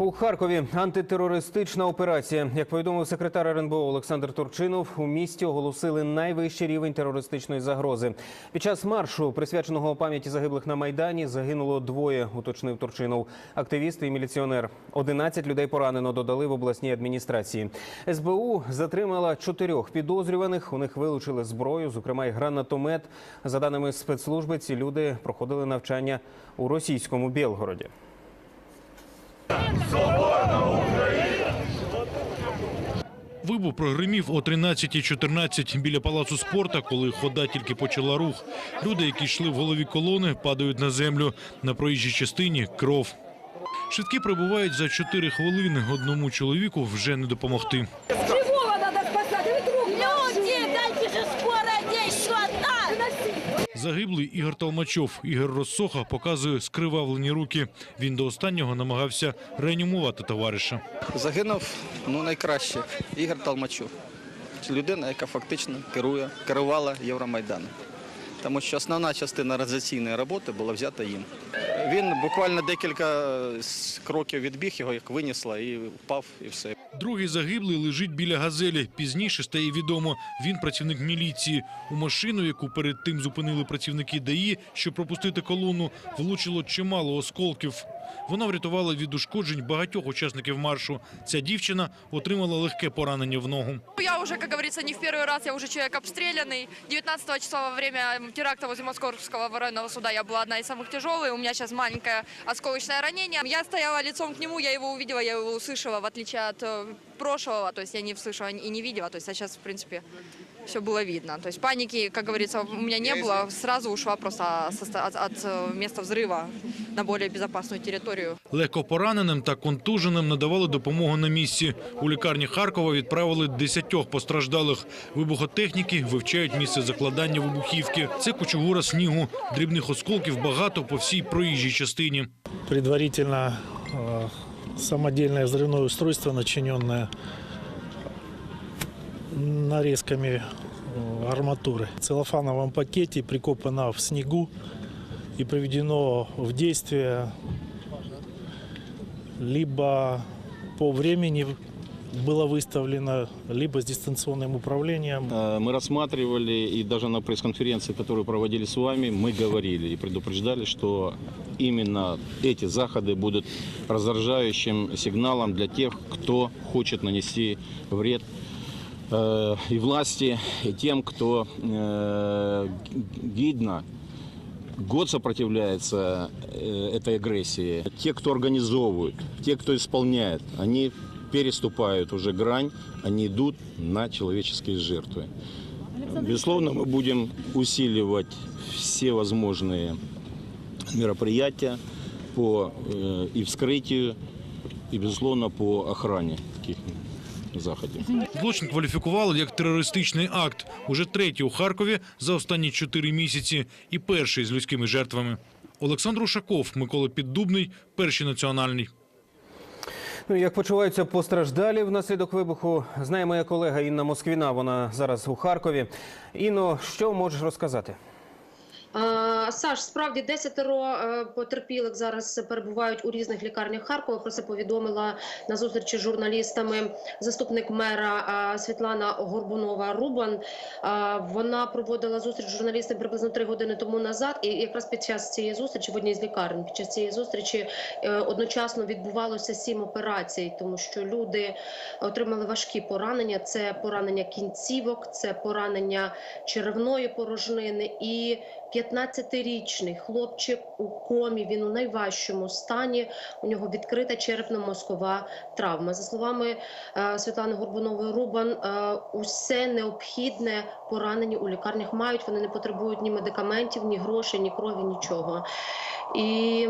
У Харкові антитерористична операція. Як повідомив секретар РНБО Олександр Турчинов, у місті оголосили найвищий рівень терористичної загрози. Під час маршу, присвяченого пам'яті загиблих на майдані, загинуло двоє. Уточнив Турчинов. Активісти і міліціонер. 11 людей поранено. Додали в обласній адміністрації. СБУ затримала чотирьох підозрюваних. У них вилучили зброю, зокрема й гранатомет. За даними спецслужби, ці люди проходили навчання у російському Білгороді. Вибух прогримів о 13.14 біля палацу спорта, коли хода тільки почала рух. Люди, які йшли в голові колони, падають на землю. На проїжджій частині кров. Швидкі прибувають за 4 хвилини. Одному чоловіку вже не допомогти. Загиблий Ігор Толмачов. Ігор Россоха показує скривавлені руки. Він до останнього намагався реанімувати товариша. Загинув ну найкраще Ігор Талмачов. Це людина, яка фактично керує, керувала Євромайданом. Тому що основна частина організаційної роботи була взята їм. Він буквально декілька кроків відбіг його, як винесла, і впав, і все. Другий загиблий лежить біля газелі. Пізніше стає відомо, він працівник міліції. У машину, яку перед тим зупинили працівники ДАІ, щоб пропустити колону, влучило чимало осколків. Вона врятувала від ушкоджень багатьох учасників маршу. Ця дівчина отримала легке поранення в ногу. Я уже, как говорится, не в первый раз, я уже человек обстрелянный. 19 числа во время теракта возле Московского военного суда я была одна из самых тяжелых. У меня сейчас маленькое осколочное ранение. Я стояла лицом к нему, я его увидела, я его услышала, в отличие от э, прошлого. То есть я не услышала и не видела. То есть а сейчас, в принципе, все было видно. То есть паники, как говорится, у меня не было. Сразу ушла просто со ста- от, от, э, места взрыва на более безопасную территорию. Легко пораненим та контуженим надавали допомогу на місці. У лікарні Харкова відправили десятьох постраждалих. Вибухотехніки вивчають місце закладання вибухівки. Це кучугура снігу. Дрібних осколків багато по всій проїжджій частині. предварительно э, самодельное взрывное устройство, начиненное нарезками э, арматуры. В целлофановом пакете прикопано в снегу и приведено в действие либо по времени было выставлено, либо с дистанционным управлением. Э, Мы рассматривали, и даже на пресс-конференции, которую проводили с вами, мы говорили и предупреждали, что именно эти заходы будут разоружающим сигналом для тех, кто хочет нанести вред и власти, и тем, кто э, видно год сопротивляется э, этой агрессии. Те, кто организовывают, те, кто исполняет, они переступают уже грань, они идут на человеческие жертвы. Безусловно, мы будем усиливать все возможные мероприятия по э, и вскрытию, и, безусловно, по охране таких заходів. Злочин кваліфікували як терористичний акт. Уже третій у Харкові за останні чотири місяці і перший з людськими жертвами. Олександр Ушаков, Микола Піддубний, перший національний. Ну, як почуваються постраждалі внаслідок вибуху, знає моя колега Інна Москвіна. Вона зараз у Харкові. Інно, що можеш розказати? Саш, справді десятеро е, потерпілих зараз перебувають у різних лікарнях Харкова. Про це повідомила на зустрічі з журналістами заступник мера е, Світлана Горбунова Рубан. Е, Вона проводила зустріч з журналістами приблизно три години тому назад. І якраз під час цієї зустрічі в одній з лікарень, під час цієї зустрічі одночасно відбувалося сім операцій, тому що люди отримали важкі поранення. Це поранення кінцівок, це поранення черевної порожнини і 15-річний хлопчик у комі. Він у найважчому стані. У нього відкрита черепно-мозкова травма. За словами е, Світлани Горбунової Рубан, е, усе необхідне поранені у лікарнях мають. Вони не потребують ні медикаментів, ні грошей, ні крові, нічого. І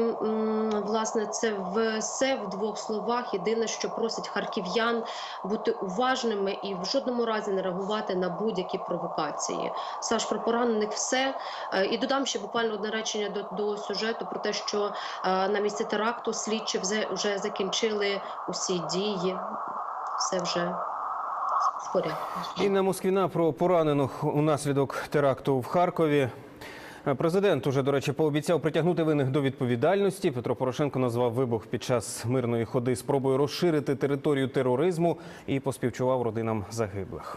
власне це все в двох словах. Єдине, що просить харків'ян бути уважними і в жодному разі не реагувати на будь-які провокації. Саш про поранених все. Е, І додам ще буквально одне речення до, до сюжету про те, що е, на місці теракту слідчі вже, вже закінчили усі дії. Все вже в порядку. Інна Москвіна про поранених унаслідок теракту в Харкові. Президент уже, до речі, пообіцяв притягнути винних до відповідальності. Петро Порошенко назвав вибух під час мирної ходи спробою розширити територію тероризму і поспівчував родинам загиблих.